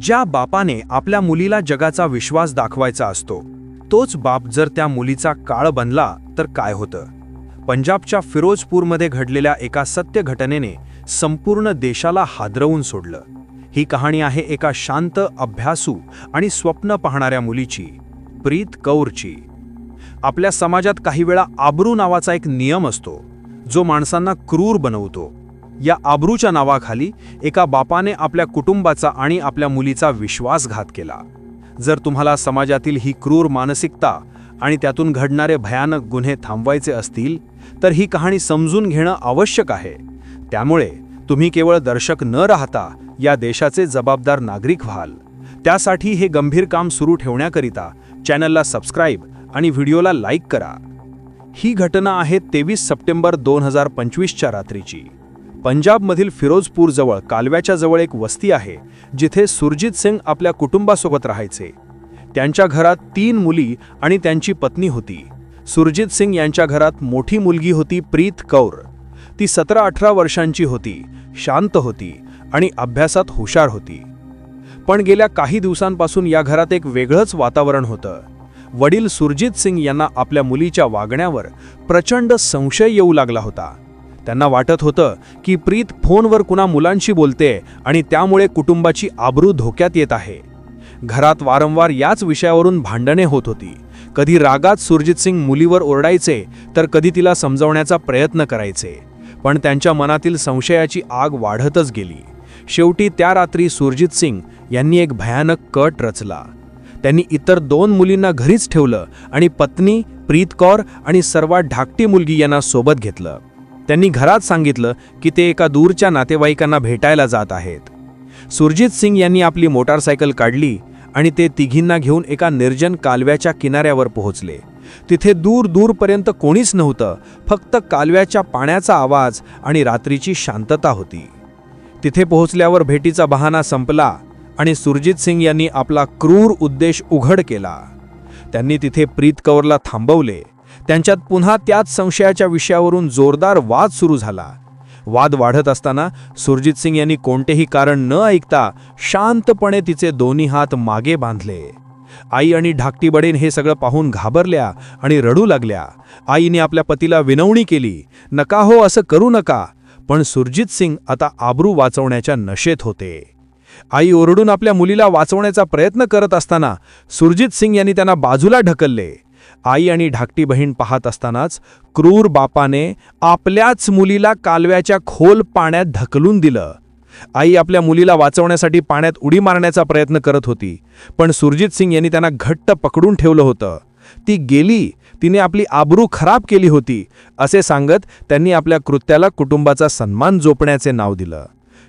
ज्या बापाने आपल्या मुलीला जगाचा विश्वास दाखवायचा असतो तोच बाप जर त्या मुलीचा काळ बनला तर काय होतं? पंजाबच्या फिरोजपूरमध्ये घडलेल्या एका सत्य घटनेने संपूर्ण देशाला हादरवून सोडलं. ही कहाणी आहे एका शांत अभ्यासू आणि स्वप्न पाहणाऱ्या मुलीची प्रीत कौरची. आपल्या समाजात काही वेळा आबरू नावाचा एक नियम असतो जो माणसांना क्रूर बनवतो. या आबरूच्या नावाखाली एका बापाने आपल्या कुटुंबाचा आणि आपल्या मुलीचा विश्वासघात केला. जर तुम्हाला समाजातील ही क्रूर मानसिकता आणि त्यातून घडणारे भयानक गुन्हे थांबवायचे असतील तर ही कहाणी समजून घेणं आवश्यक आहे. त्यामुळे तुम्ही केवळ दर्शक न राहता या देशाचे जबाबदार नागरिक व्हाल. त्यासाठी हे गंभीर काम सुरू ठेवण्याकरिता चॅनलला सबस्क्राईब आणि व्हिडिओला लाईक करा. ही घटना आहे तेवीस सप्टेंबर दोन हजार पंचवीसच्या रात्रीची. पंजाबमधील फिरोजपूरजवळ कालव्याच्या जवळ एक वस्ती आहे जिथे सुरजित सिंग आपल्या कुटुंबासोबत राहायचे. त्यांच्या घरात तीन मुली आणि त्यांची पत्नी होती. सुरजित सिंग यांच्या घरात मोठी मुलगी होती प्रीत कौर. ती सतरा अठरा वर्षांची होती शांत होती आणि अभ्यासात हुशार होती. पण गेल्या काही दिवसांपासून या घरात एक वेगळंच वातावरण होतं. वडील सुरजित सिंग यांना आपल्या मुलीच्या वागण्यावर प्रचंड संशय येऊ लागला होता. त्यांना वाटत होतं की प्रीत फोनवर कुणा मुलांशी बोलते आणि त्यामुळे कुटुंबाची आबरू धोक्यात येत आहे. घरात वारंवार याच विषयावरून भांडणे होत होती. कधी रागात सुरजित सिंग मुलीवर ओरडायचे तर कधी तिला समजवण्याचा प्रयत्न करायचे. पण त्यांच्या मनातील संशयाची आग वाढतच गेली. शेवटी त्या रात्री सुरजित सिंग यांनी एक भयानक कट रचला. त्यांनी इतर दोन मुलींना घरीच ठेवलं आणि पत्नी प्रीत कौर आणि सर्वात धाकटी मुलगी यांना सोबत घेतलं. त्यांनी घरात सांगितलं की ते एका दूरच्या नातेवाईकांना भेटायला जात आहेत. सुरजित सिंग यांनी आपली मोटारसायकल काढली आणि ते तिघींना घेऊन एका निर्जन कालव्याच्या किनाऱ्यावर पोहोचले. तिथे दूर दूरपर्यंत कोणीच नव्हतं फक्त कालव्याच्या पाण्याचा आवाज आणि रात्रीची शांतता होती. तिथे पोहोचल्यावर भेटीचा बहाणा संपला आणि सुरजित सिंग यांनी आपला क्रूर उद्देश उघड केला. त्यांनी तिथे प्रीत कौरला थांबवले. त्यांच्यात पुन्हा त्याच संशयाच्या विषयावरून जोरदार वाद सुरू झाला. वाद वाढत असताना सुरजित सिंग यांनी कोणतेही कारण न ऐकता शांतपणे तिचे दोन्ही हात मागे बांधले. आई आणि ढाकटी बडेन हे सगळं पाहून घाबरल्या आणि रडू लागल्या. आईने आपल्या पतीला विनवणी केली नका हो असं करू नका. पण सुरजित सिंग आता आबरू वाचवण्याच्या नशेत होते. आई ओरडून आपल्या मुलीला वाचवण्याचा प्रयत्न करत असताना सुरजित सिंग यांनी त्यांना बाजूला ढकलले. आई आणि ढाकटी बहीण पाहत असतानाच क्रूर बापाने आपल्याच मुलीला कालव्याच्या खोल पाण्यात ढकलून दिलं. आई आपल्या मुलीला वाचवण्यासाठी पाण्यात उडी मारण्याचा प्रयत्न करत होती पण सुरजित सिंग यांनी त्यांना घट्ट पकडून ठेवलं होतं. ती गेली तिने आपली आबरू खराब केली होती असे सांगत त्यांनी आपल्या कृत्याला कुटुंबाचा सन्मान जोपण्याचे नाव दिलं.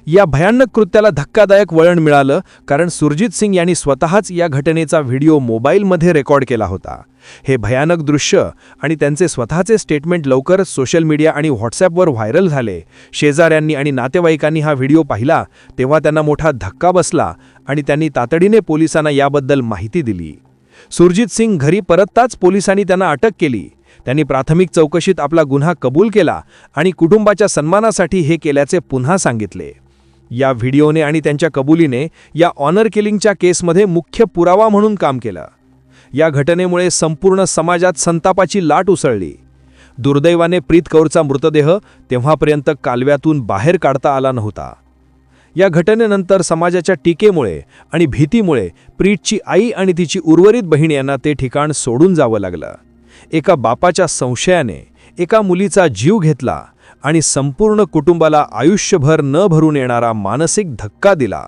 या भयानक कृत्याला धक्कादायक वळण मिळालं कारण सुरजित सिंग यांनी स्वतःच या घटनेचा व्हिडिओ मोबाईलमध्ये रेकॉर्ड केला होता. हे भयानक दृश्य आणि त्यांचे स्वतःचे स्टेटमेंट लवकरच सोशल मीडिया आणि व्हॉट्सॲपवर व्हायरल झाले. शेजाऱ्यांनी आणि नातेवाईकांनी हा व्हिडिओ पाहिला तेव्हा त्यांना मोठा धक्का बसला आणि त्यांनी तातडीने पोलिसांना याबद्दल माहिती दिली. सुरजित सिंग घरी परतताच पोलिसांनी त्यांना अटक केली. त्यांनी प्राथमिक चौकशीत आपला गुन्हा कबूल केला आणि कुटुंबाच्या सन्मानासाठी हे केल्याचे पुन्हा सांगितले. या व्हिडिओने आणि त्यांच्या कबुलीने या ऑनर किलिंगच्या केसमध्ये मुख्य पुरावा म्हणून काम केलं. या घटनेमुळे संपूर्ण समाजात संतापाची लाट उसळली. दुर्दैवाने प्रीत कौरचा मृतदेह तेव्हापर्यंत कालव्यातून बाहेर काढता आला नव्हता. या घटनेनंतर समाजाच्या टीकेमुळे आणि भीतीमुळे प्रीतची आई आणि तिची उर्वरित बहीण यांना ते ठिकाण सोडून जावं लागलं. एका बापाच्या संशयाने एका मुलीचा जीव घेतला आणि संपूर्ण कुटुंबाला आयुष्यभर न भरून येणारा मानसिक धक्का दिला.